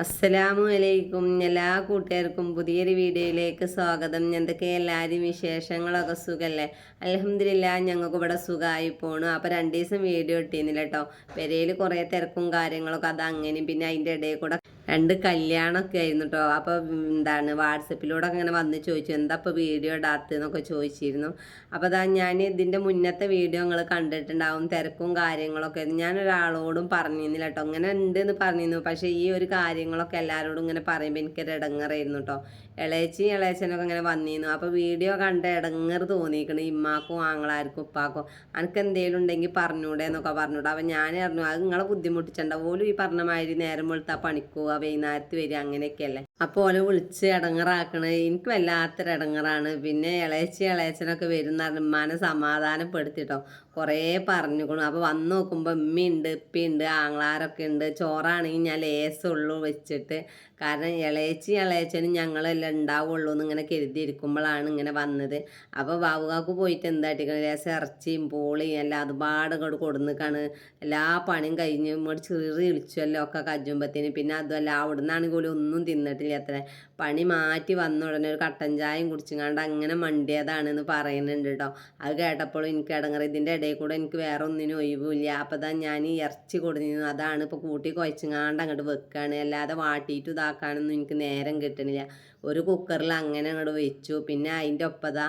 അസ്സലാമു അലൈക്കും എല്ലാ കൂട്ടുകാർക്കും പുതിയൊരു വീഡിയോയിലേക്ക് സ്വാഗതം. എന്തൊക്കെ എല്ലാവരും വിശേഷങ്ങളൊക്കെ സുഖമല്ലേ അലഹമില്ല ഞങ്ങൾക്ക് ഇവിടെ സുഖമായി പോണു. അപ്പോൾ രണ്ട് ദിവസം വീഡിയോ ഇട്ടിരുന്നില്ല കേട്ടോ പെരയിൽ കുറേ തിരക്കും കാര്യങ്ങളൊക്കെ അത് അങ്ങനെയും പിന്നെ അതിന്റെ ഇടയിൽ കൂടെ രണ്ട് കല്യാണമൊക്കെ ആയിരുന്നു കേട്ടോ അപ്പോൾ എന്താണ് വാട്സപ്പിലൂടെ അങ്ങനെ വന്ന് ചോദിച്ചു എന്താ ഇപ്പോൾ വീഡിയോ ഇടാത്തതെന്നൊക്കെ ചോദിച്ചിരുന്നു. അപ്പോൾ അതാ ഞാൻ ഇതിന്റെ മുന്നത്തെ വീഡിയോ നിങ്ങൾ കണ്ടിട്ടുണ്ടാവും തിരക്കും കാര്യങ്ങളൊക്കെ. ഞാൻ ഒരാളോടും പറഞ്ഞിരുന്നില്ല കേട്ടോ അങ്ങനെ ഉണ്ട് എന്ന് പറഞ്ഞിരുന്നു. പക്ഷേ ഈ ഒരു കാര്യങ്ങളൊക്കെ എല്ലാവരോടും ഇങ്ങനെ പറയുമ്പോൾ എനിക്കൊരു ഇടങ്ങറായിരുന്നു കേട്ടോ ഇളയച്ചി ഇളയച്ചനൊക്കെ ഇങ്ങനെ വന്നിരുന്നു. അപ്പോൾ വീഡിയോ കണ്ട ഇടങ്ങറ് തോന്നിയിരിക്കണം ഇമ്മാക്കും ആങ്ങളാർക്കും ഉപ്പാക്കും. അനക്ക് എന്തെങ്കിലും ഉണ്ടെങ്കിൽ പറഞ്ഞൂടെ എന്നൊക്കെ പറഞ്ഞൂടെ. അപ്പോൾ ഞാൻ പറഞ്ഞു അത് നിങ്ങളെ ബുദ്ധിമുട്ടിച്ചണ്ട. പോലും ഈ പറഞ്ഞ മാതിരി നേരം വെളുത്താ പണിക്കുക വൈകുന്നേരത്ത് വരിക അങ്ങനെയൊക്കെയല്ലേ? അപ്പോൾ ഓലെ വിളിച്ച് ഇടങ്ങറാക്കണത് എനിക്ക് വല്ലാത്തൊരു ഇടങ്ങറാണ് പിന്നെ ഇളയച്ചി ഇളയച്ചനൊക്കെ വരുന്ന ഉമ്മാനെ സമാധാനപ്പെടുത്തിട്ടോ. കുറേ പറഞ്ഞുകൊള്ളു അപ്പോൾ വന്നു നോക്കുമ്പോൾ ഉമ്മയുണ്ട് ഉപ്പിയുണ്ട് ആങ്ങളാരൊക്കെ ഉണ്ട്. ചോറാണെങ്കിൽ ഞാൻ ലേസുള്ളൂ വെച്ചിട്ട് കാരണം ഇളയച്ചി ഇളയച്ചനും ഞങ്ങളെല്ലാം ഉണ്ടാവുള്ളൂ എന്ന് ഇങ്ങനെ കരുതിയിരിക്കുമ്പോഴാണ് ഇങ്ങനെ വന്നത്. അപ്പോൾ ബാബുകാക്ക് പോയിട്ട് എന്തായിട്ട് ലേശം ഇറച്ചിയും പോളിയും എല്ലാം അതുപാട് ഇങ്ങോട്ട് കൊടുന്നിക്കാണ്. എല്ലാ പണിയും കഴിഞ്ഞ് ഇങ്ങോട്ട് ചെറിയ വിളിച്ചുവല്ലോ ഒക്കെ കജുമ്പത്തിന്. പിന്നെ അതുമല്ല അവിടെ നിന്നാണെങ്കിൽ ഒന്നും തിന്നിട്ടില്ല അത്ര. പണി മാറ്റി വന്ന ഉടനെ ഒരു കട്ടൻ ചായയും കുടിച്ചുങ്ങാണ്ട് അങ്ങനെ മണ്ടിയതാണെന്ന് പറയുന്നുണ്ട് കേട്ടോ. അത് കേട്ടപ്പോഴും എനിക്ക് ഇടങ്ങറ. ഇതിന്റെ ഇടയിൽ കൂടെ എനിക്ക് വേറെ ഒന്നിനും ഒഴിവില്ല അപ്പോൾ തന്നെ ഞാൻ ഇറച്ചി കൊടുത്തിരുന്നു. അതാണ് ഇപ്പോൾ കൂട്ടി കുഴച്ചുങ്ങാണ്ട് അങ്ങോട്ട് വെക്കുകയാണ് അല്ലാതെ വാട്ടിയിട്ട് ഇതാക്കാനൊന്നും എനിക്ക് നേരം കിട്ടണില്ല. ഒരു കുക്കറിൽ അങ്ങനെ അങ്ങോട്ട് വെച്ചു. പിന്നെ അതിന്റെ ഒപ്പതാ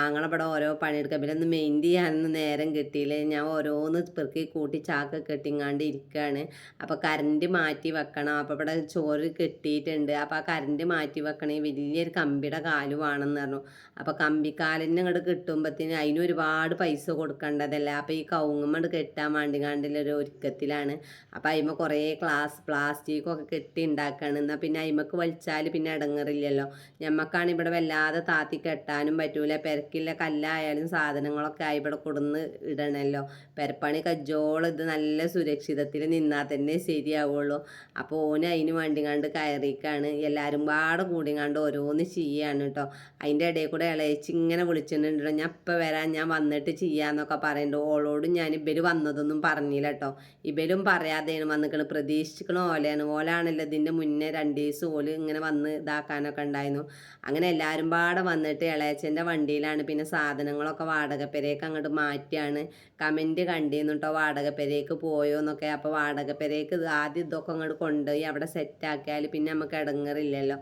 ആങ്ങളിവിടെ ഓരോ പണിയെടുക്കുക പിന്നെ ഒന്ന് മെയിന്റ് ചെയ്യാനൊന്നും നേരം കിട്ടിയില്ല. ഞാൻ ഓരോന്ന് പെറുക്കി കൂട്ടി ചാക്ക് കെട്ടിങ്ങാണ്ട് ഇരിക്കുകയാണ് അപ്പോൾ കറണ്ട് മാറ്റി വെക്കണം. അപ്പോൾ ഇവിടെ ചോറ് കെട്ടിയിട്ടുണ്ട്. അപ്പോൾ ആ കറണ്ട് മാറ്റി വെക്കണേ വലിയൊരു കമ്പിയുടെ കാൽ വേണമെന്ന് പറഞ്ഞു. അപ്പോൾ കമ്പിക്കാലിന് അങ്ങോട്ട് കിട്ടുമ്പോഴത്തേന് അതിന് ഒരുപാട് പൈസ കൊടുക്കേണ്ടതല്ല? അപ്പോൾ ഈ കവുങ്ങുമ്മണ്ട് കെട്ടാൻ വേണ്ടി ഒരു ഒരുക്കത്തിലാണ്. അപ്പോൾ അതിമ കുറേ ക്ലാസ് പ്ലാസ്റ്റിക്കൊക്കെ കെട്ടി ഉണ്ടാക്കുകയാണ് എന്നാൽ പിന്നെ അതിമക്ക് വലിച്ചാൽ പിന്നെ ഇടങ്ങറില്ലല്ലോ ഞമ്മക്കാണ് ഇവിടെ വല്ലാതെ താത്തി കെട്ടാനും പറ്റൂല. പെരക്കില്ല കല്ലായാലും സാധനങ്ങളൊക്കെ ആയി ഇവിടെ കൊടുന്ന് ഇടണല്ലോ. പെരപ്പണി കജ്ജോളം ഇത് നല്ല സുരക്ഷിതത്തിൽ നിന്നാൽ തന്നെ ശരിയാവുള്ളൂ. അപ്പോൾ ഓന് അതിന് വേണ്ടി കണ്ട് കയറിക്കാണ്. എല്ലാവരും പാടെ കൂടി കണ്ട് ഓരോന്ന് ചെയ്യാണ് കേട്ടോ അതിന്റെ ഇടയിൽ കൂടെ ഇളയച്ച് ഇങ്ങനെ വിളിച്ചിട്ടുണ്ടോ ഞാൻ ഇപ്പം വരാൻ ഞാൻ വന്നിട്ട് ചെയ്യാന്നൊക്കെ പറയുന്നുണ്ട് ഓളോടും ഞാൻ ഇവർ വന്നതൊന്നും പറഞ്ഞില്ല കേട്ടോ ഇവരും പറയാതെയാണ് വന്നിക്കണ്. പ്രതീക്ഷിക്കണ ഓലയാണ് ഓലാണല്ലോ ഇതിന്റെ മുന്നേ രണ്ട് ദിവസം ഓൽ ഇങ്ങനെ വന്ന് ഇതാക്കാനൊക്കെ ഉണ്ടായിരുന്നു. അങ്ങനെ എല്ലാവരും പാടെ വന്നിട്ട് ഇളയച്ചന്റെ വണ്ടിയിലാണ് പിന്നെ സാധനങ്ങളൊക്കെ വാടകപ്പെരേക്ക് അങ്ങോട്ട് മാറ്റിയാണ്. കമന്റ് കണ്ടിരുന്നു കേട്ടോ വാടക പോയോ എന്നൊക്കെ. അപ്പോൾ വാടകപ്പെരേക്ക് ആദ്യം ഇതൊക്കെ അങ്ങോട്ട് കൊണ്ടുപോയി അവിടെ സെറ്റാക്കിയാൽ പിന്നെ നമുക്ക് ഇടങ്ങറില്ലല്ലോ.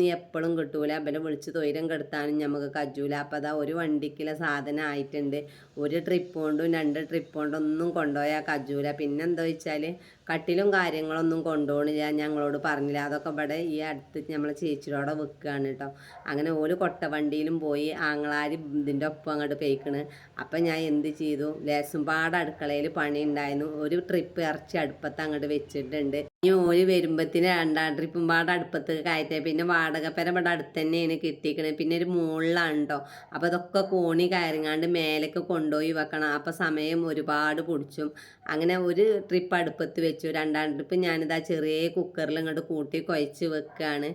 നീ എപ്പോഴും കിട്ടൂല. ഇവരെ വിളിച്ച് തൊയിരം കെടുത്താനും നമുക്ക് കജൂല. അപ്പോൾ അതാ ഒരു വണ്ടിക്കുള്ള സാധനം ആയിട്ടുണ്ട്. ഒരു ട്രിപ്പ് കൊണ്ടും രണ്ട് ട്രിപ്പ് കൊണ്ടും ഒന്നും കൊണ്ടുപോയാൽ കജൂല. പിന്നെന്താ വെച്ചാൽ കട്ടിലും കാര്യങ്ങളൊന്നും കൊണ്ടുപോകണില്ല ഞങ്ങളോട് പറഞ്ഞില്ല. അതൊക്കെ ഇവിടെ ഈ അടുത്ത് നമ്മളെ ചേച്ചിയോടെ വെക്കുകയാണ് കേട്ടോ അങ്ങനെ ഓൽ കൊട്ടവണ്ടിയിലും പോയി ആങ്ങളാരി ഇതിന്റെ ഒപ്പം അങ്ങോട്ട് പേയ്ക്കണ്. അപ്പം ഞാൻ എന്ത് ചെയ്തു? ലേശം പാട് അടുക്കളയിൽ പണി ഉണ്ടായിരുന്നു ഒരു ട്രിപ്പ് ഇറച്ചി അടുപ്പത്ത് അങ്ങോട്ട് വെച്ചിട്ടുണ്ട്. ഇനി ഓര് വരുമ്പത്തിന് രണ്ടാം ട്രിപ്പും പാടെ അടുപ്പത്ത് കയറ്റേ പിന്നെ വാടക പെര ഇവിടെ അടുത്ത് തന്നെയാണ് കിട്ടിയിരിക്കണത് പിന്നെ ഒരു മുകളിലാണ് കേട്ടോ അപ്പോൾ അതൊക്കെ കോണി കയറിങ്ങാണ്ട് മേലേക്ക് കൊണ്ടുപോയി വെക്കണം. അപ്പോൾ സമയം ഒരുപാട് പിടിച്ചും. അങ്ങനെ ഒരു ട്രിപ്പ് അടുപ്പത്ത് വെച്ചു. രണ്ടാം ട്രിപ്പ് ഞാനിതാ ചെറിയ കുക്കറിൽ ഇങ്ങോട്ട് കൂട്ടി കുഴച്ച് വെക്കുകയാണ്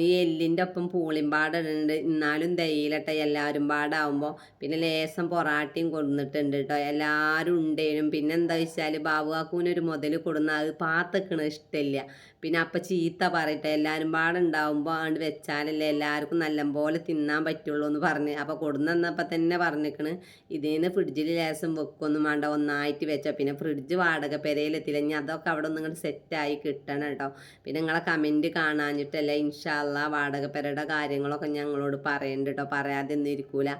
ഈ എല്ലിന്റെ ഒപ്പം പൂളിയും പാടുണ്ട് എന്നാലും തയ്യിലട്ടെ എല്ലാവരും പാടാവുമ്പോൾ പിന്നെ ലേസം പൊറാട്ടയും കൊടുന്നിട്ടുണ്ട് കേട്ടോ എല്ലാവരും ഉണ്ടേനും. പിന്നെ എന്താ വെച്ചാൽ ബാബുവാക്കൂനൊരു മുതൽ കൊടുന്ന അത് പാത്തക്കണ ഇഷ്ടമില്ല പിന്നെ അപ്പം ചീത്ത പറയട്ടെ എല്ലാവരും പാടുണ്ടാവുമ്പോൾ ആണ്ട് വെച്ചാലല്ലേ എല്ലാവർക്കും നല്ലപോലെ തിന്നാൻ പറ്റുള്ളൂ എന്ന് പറഞ്ഞ്. അപ്പോൾ കൊടുന്നപ്പോൾ തന്നെ പറഞ്ഞിക്കണ് ഇതിന് ഫ്രിഡ്ജിൽ ലേസം വെക്കൊന്നും വേണ്ട ഒന്നായിട്ട് വെച്ചാൽ പിന്നെ ഫ്രിഡ്ജ് വാടക പെരയിലെത്തില്ല ഇനി അതൊക്കെ അവിടെ ഒന്ന് ഇങ്ങോട്ട് സെറ്റായി കിട്ടണം കേട്ടോ പിന്നെ നിങ്ങളെ കമന്റ് കാണാഞ്ഞിട്ടല്ല ഇൻഷാല്ല വാടക പെരയുടെ കാര്യങ്ങളൊക്കെ ഞങ്ങളോട് പറയണ്ട കേട്ടോ പറയാതെ ഒന്നും ഇരിക്കൂല.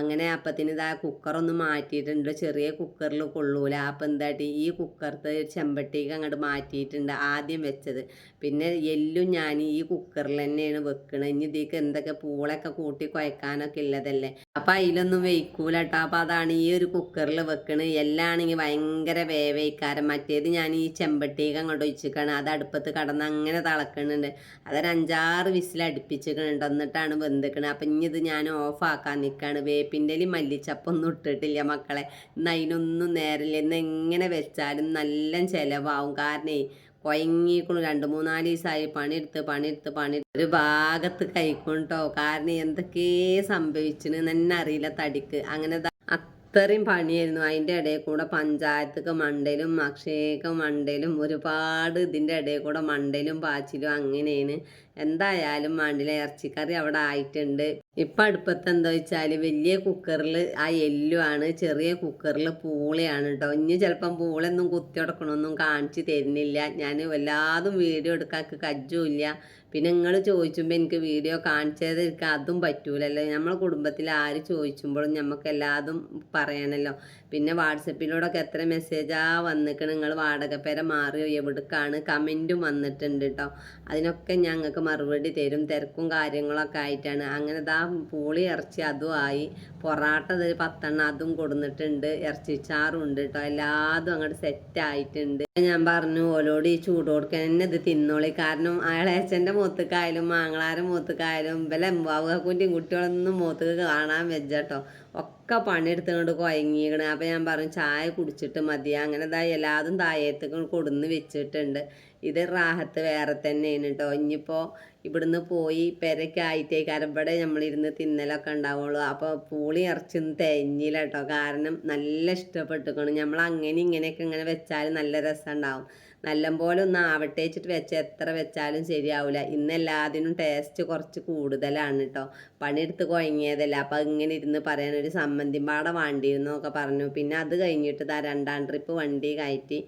അങ്ങനെ അപ്പത്തിന് ഇതാ കുക്കറൊന്ന് മാറ്റിയിട്ടുണ്ട്. ചെറിയ കുക്കറിൽ കൊള്ളൂല. അപ്പം എന്താട്ടി? ഈ കുക്കറത്തെ ചെമ്പട്ടിക്ക് അങ്ങോട്ട് മാറ്റിയിട്ടുണ്ട്. ആദ്യം വെച്ചത്. പിന്നെ എല്ലും ഞാൻ ഈ കുക്കറിൽ തന്നെയാണ് വെക്കണത്. ഇനി ഇതിക്ക് എന്തൊക്കെ പൂളൊക്കെ കൂട്ടി കുഴക്കാനൊക്കെ ഉള്ളതല്ലേ? അപ്പം അതിലൊന്നും വെയ്ക്കൂല കേട്ടോ അപ്പം അതാണ് ഈ ഒരു കുക്കറിൽ വെക്കണത്. എല്ലാണെങ്കിൽ ഭയങ്കര വേവയിക്കാരം മറ്റേത് ഞാൻ ഈ ചെമ്പട്ടിയൊക്കെ അങ്ങോട്ട് ഒഴിച്ചിക്കണം. അത് അടുപ്പത്ത് കടന്ന് അങ്ങനെ തിളക്കണുണ്ട്. അതൊരു അഞ്ചാറ് വിസിൽ അടുപ്പിച്ചിക്കണുണ്ട്. എന്നിട്ടാണ് വെന്തിക്കണത്. അപ്പം ഇനി ഇത് ഞാൻ ഓഫാക്കാൻ നിൽക്കുകയാണ് വേപ്പിന്റെ മല്ലിച്ചപ്പൊന്നും ഇട്ടിട്ടില്ല മക്കളെ. ഇന്ന് അതിനൊന്നും നേരമില്ല ഇന്ന് എങ്ങനെ വെച്ചാലും നല്ല ചിലവാകും കാരണേ കൊയങ്ങിക്കണു. രണ്ട് മൂന്നാൽ ദിവസമായി പണിയെടുത്ത് പണിയെടുത്ത് പണി ഒരു ഭാഗത്ത് കൈക്കൊണ്ടോ? കാരണം എന്തൊക്കെ സംഭവിച്ചിന് തന്നെ അറിയില്ല തടിക്ക്. അങ്ങനെ അത്രയും പണിയായിരുന്നു. അതിന്റെ ഇടയിൽ കൂടെ പഞ്ചായത്തൊക്കെ മണ്ടയിലും അക്ഷയക്ക് മണ്ടയിലും ഒരുപാട് ഇതിന്റെ ഇടയിൽ കൂടെ മണ്ടയിലും പാച്ചിലും അങ്ങനെയാണ് എന്തായാലും മണ്ടിലെ ഇറച്ചിക്കറി അവിടെ ആയിട്ടുണ്ട്. ഇപ്പം അടുപ്പത്ത് എന്താ വെച്ചാൽ വലിയ കുക്കറിൽ ആ എല്ലുമാണ് ചെറിയ കുക്കറിൽ പൂളയാണ് കേട്ടോ ഇനി ചിലപ്പം പൂളൊന്നും കുത്തി കുത്തിയുടക്കണമൊന്നും കാണിച്ച് തരുന്നില്ല. ഞാൻ വല്ലാതും വീഡിയോ എടുക്കാൻ കജ്ജുമില്ല പിന്നെ നിങ്ങൾ ചോദിച്ചുമ്പോൾ എനിക്ക് വീഡിയോ കാണിച്ചത് എനിക്ക് അതും പറ്റൂലല്ലോ. നമ്മളെ കുടുംബത്തിൽ ആര് ചോദിച്ചുമ്പോഴും നമുക്ക് എല്ലാതും പറയണല്ലോ. പിന്നെ വാട്സപ്പിലൂടെയൊക്കെ എത്ര മെസ്സേജാ വന്നിട്ട് നിങ്ങൾ വാടകപ്പേര മാറിയോ? എവിടേക്കാണ്? കമന്റും വന്നിട്ടുണ്ട് കേട്ടോ അതിനൊക്കെ ഞങ്ങൾക്ക് മറുപടി തരും. തിരക്കും കാര്യങ്ങളൊക്കെ ആയിട്ടാണ്. അങ്ങനെ ദാ പൂളി ഇറച്ചി അതും ആയി. പൊറാട്ട ഒരു പത്തെണ്ണം അതും കൊടുന്നിട്ടുണ്ട്. ഇറച്ചിച്ചാറും ഉണ്ട് കേട്ടോ എല്ലാതും അങ്ങോട്ട് സെറ്റ് ആയിട്ടുണ്ട്. ഞാൻ പറഞ്ഞു ഓലോട് ഈ ചൂട് കൊടുക്കാൻ തന്നെ ഇത് തിന്നോളി. കാരണം അയാളെ അച്ഛന്റെ മൂത്തക്കായാലും മാങ്ങളാരെ മൂത്തക്കായാലും ഇവലെ എമ്പാവുകുന്റെയും കുട്ടികളൊന്നും മൂത്തക്ക് കാണാൻ വെച്ചട്ടോ ഒക്കെ പണിയെടുത്തുകൊണ്ട് കുഴങ്ങിക്കണ് അപ്പം ഞാൻ പറഞ്ഞു ചായ കുടിച്ചിട്ട് മതി. അങ്ങനെ ഇതാ എല്ലാതും താഴത്തേക്ക് കൊടുന്ന് വെച്ചിട്ടുണ്ട്. ഇത് റാഹത്ത് വേറെ തന്നെയാണ് കേട്ടോ ഇനിയിപ്പോൾ ഇവിടുന്ന് പോയി പെരക്കായിട്ടേക്കാരം ഇവിടെ നമ്മളിരുന്ന് തിന്നലൊക്കെ ഉണ്ടാവുള്ളൂ. അപ്പോൾ പൂളി ഇറച്ചൊന്നും തികഞ്ഞില്ല കേട്ടോ കാരണം നല്ല ഇഷ്ടപ്പെട്ടിക്കണം. നമ്മൾ അങ്ങനെ ഇങ്ങനെയൊക്കെ ഇങ്ങനെ വെച്ചാൽ നല്ല രസം ഉണ്ടാവും നല്ലപോലെ ഒന്ന് ആവട്ടെ വെച്ചിട്ട് വെച്ച എത്ര വെച്ചാലും ശരിയാവില്ല ഇന്ന് എല്ലാത്തിനും ടേസ്റ്റ് കുറച്ച് കൂടുതലാണ് കേട്ടോ പണിയെടുത്ത് കുഴങ്ങിയതല്ല അപ്പം ഇങ്ങനെ ഇരുന്ന് പറയാൻ ഒരു സമ്മന്തി വേണ്ടിയിരുന്നു എന്നൊക്കെ പറഞ്ഞു. പിന്നെ അത് കഴിഞ്ഞിട്ട് ഇതാ രണ്ടാം ട്രിപ്പ് വണ്ടി കയറ്റി.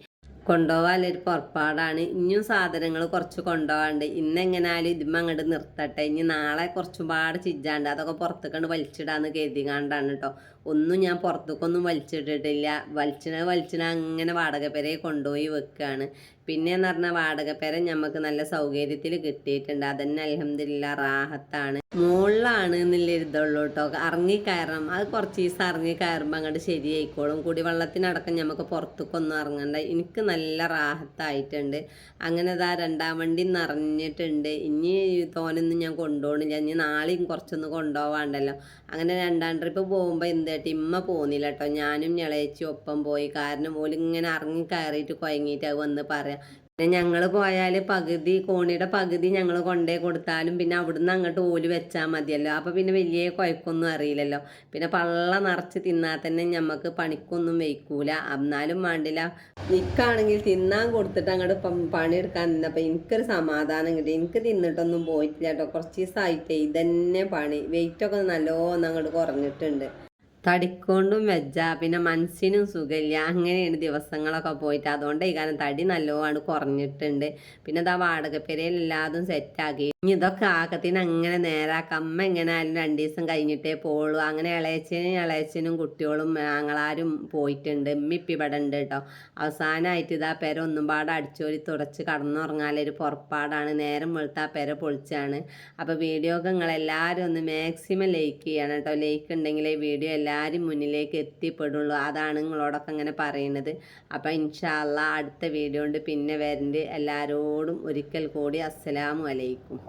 കൊണ്ടുപോകാനൊരു പുറപ്പാടാണ്. ഇനിയും സാധനങ്ങൾ കുറച്ച് കൊണ്ടുപോകാണ്ട് ഇന്ന് എങ്ങനെയാലും ഇതുമ്മ അങ്ങോട്ട് നിർത്തട്ടെ. ഇനി നാളെ കുറച്ചും പാട് ചിജ്ജാണ്ട് അതൊക്കെ പുറത്തേക്കാണ്ട് വലിച്ചിടാന്ന് കരുതികാണ്ടാണ് കേട്ടോ ഒന്നും ഞാൻ പുറത്തേക്കൊന്നും വലിച്ചിട്ടിട്ടില്ല. വലിച്ചിന വലിച്ചിന അങ്ങനെ വാടക കൊണ്ടുപോയി വെക്കുകയാണ് പിന്നെ എന്ന് പറഞ്ഞാൽ വാടക പെര നമുക്ക് നല്ല സൗകര്യത്തിൽ കിട്ടിയിട്ടുണ്ട്. അതന്നെ അലഹമില്ല റാഹത്താണ്. മുകളിലാണ് എന്നുള്ളൊരിതുള്ളൂ കേട്ടോ ഇറങ്ങി കയറണം. അത് കുറച്ച് ദിവസം ഇറങ്ങി കയറുമ്പോൾ അങ്ങോട്ട് ശരിയായിക്കോളും. കുടിവെള്ളത്തിനടക്കം നമുക്ക് പുറത്തേക്കൊന്നും ഇറങ്ങണ്ട എനിക്ക് നല്ല റാഹത്തായിട്ടുണ്ട്. അങ്ങനെ ഇതാ രണ്ടാം വണ്ടി നിറഞ്ഞിട്ടുണ്ട്. ഇനി തോനൊന്നും ഞാൻ കൊണ്ടുപോകണില്ല ഇനി നാളെയും കുറച്ചൊന്ന് കൊണ്ടുപോകാണ്ടല്ലോ അങ്ങനെ രണ്ടാം ട്രിപ്പ് പോകുമ്പോൾ എന്ത് കേട്ടോ? ഇമ്മ പോകുന്നില്ല കേട്ടോ ഞാനും ഞളയച്ചും ഒപ്പം പോയി. കാരണം ഓലിങ്ങനെ ഇറങ്ങി കയറിയിട്ട് കുഴങ്ങിയിട്ട് അത് വന്ന് പറയാം പിന്നെ ഞങ്ങൾ പോയാൽ പകുതി കോണിയുടെ പകുതി ഞങ്ങൾ കൊണ്ടേ കൊടുത്താലും പിന്നെ അവിടുന്ന് അങ്ങോട്ട് ഓൽ വെച്ചാൽ മതിയല്ലോ. അപ്പോൾ പിന്നെ വലിയ കുഴപ്പമൊന്നും അറിയില്ലല്ലോ. പിന്നെ പള്ള നിറച്ച് തിന്നാൽ തന്നെ ഞമ്മക്ക് പണിക്കൊന്നും വയ്ക്കൂല. എന്നാലും വേണ്ടില്ല നിൽക്കാണെങ്കിൽ തിന്നാൻ കൊടുത്തിട്ട് അങ്ങോട്ട് പണിയെടുക്കാൻ നിന്നപ്പോൾ എനിക്കൊരു സമാധാനം കിട്ടി. എനിക്ക് തിന്നിട്ടൊന്നും പോയിട്ടില്ല കേട്ടോ. കുറച്ച് ദിവസമായിട്ടേ ഇതന്നെ പണി. വെയിറ്റൊക്കെ നല്ലോണം അങ്ങോട്ട് കുറഞ്ഞിട്ടുണ്ട്. തടിക്കൊണ്ടും വെജ പിന്നെ മനസ്സിനും സുഖമില്ല. അങ്ങനെയാണ് ദിവസങ്ങളൊക്കെ പോയിട്ട്. അതുകൊണ്ട് ഈ കാലം തടി നല്ലോണം കുറഞ്ഞിട്ടുണ്ട്. പിന്നെ ഇതാ വാടക പെരയിൽ എല്ലാതും സെറ്റാക്കി ഇനി ഇതൊക്കെ ആക്കത്തിന് അങ്ങനെ നേരാക്കാം. അമ്മ എങ്ങനെ ആയാലും രണ്ട് ദിവസം കഴിഞ്ഞിട്ടേ പോളൂ അങ്ങനെ ഇളയച്ചനും ഇളയച്ചനും കുട്ടികളും ഞങ്ങളാരും പോയിട്ടുണ്ട്. ഉമ്മിപ്പി ഇവിടെ ഉണ്ട് കേട്ടോ. അവസാനമായിട്ട് ഇതാ പെര ഒന്നും പാടെ അടിച്ചോരി തുടച്ച് കടന്നുറങ്ങാലൊരു പുറപ്പാടാണ്. നേരം വെളുത്ത പെര പൊളിച്ചാണ്. അപ്പോൾ വീഡിയോ ഒക്കെ നിങ്ങളെല്ലാവരും ഒന്ന് മാക്സിമം ലൈക്ക് ചെയ്യണം കേട്ടോ. ലൈക്ക് ഉണ്ടെങ്കിൽ വീഡിയോ എല്ലാം എല്ലാവരും മുന്നിലേക്ക് എത്തിപ്പെടുള്ളൂ. അതാണ് നിങ്ങളോടൊക്കെ അങ്ങനെ പറയുന്നത് അപ്പം ഇൻഷാല്ല അടുത്ത വീഡിയോ കൊണ്ട് പിന്നെ വരണ്ട്. എല്ലാവരോടും ഒരിക്കൽ കൂടി അസ്സലാമു അലൈക്കും.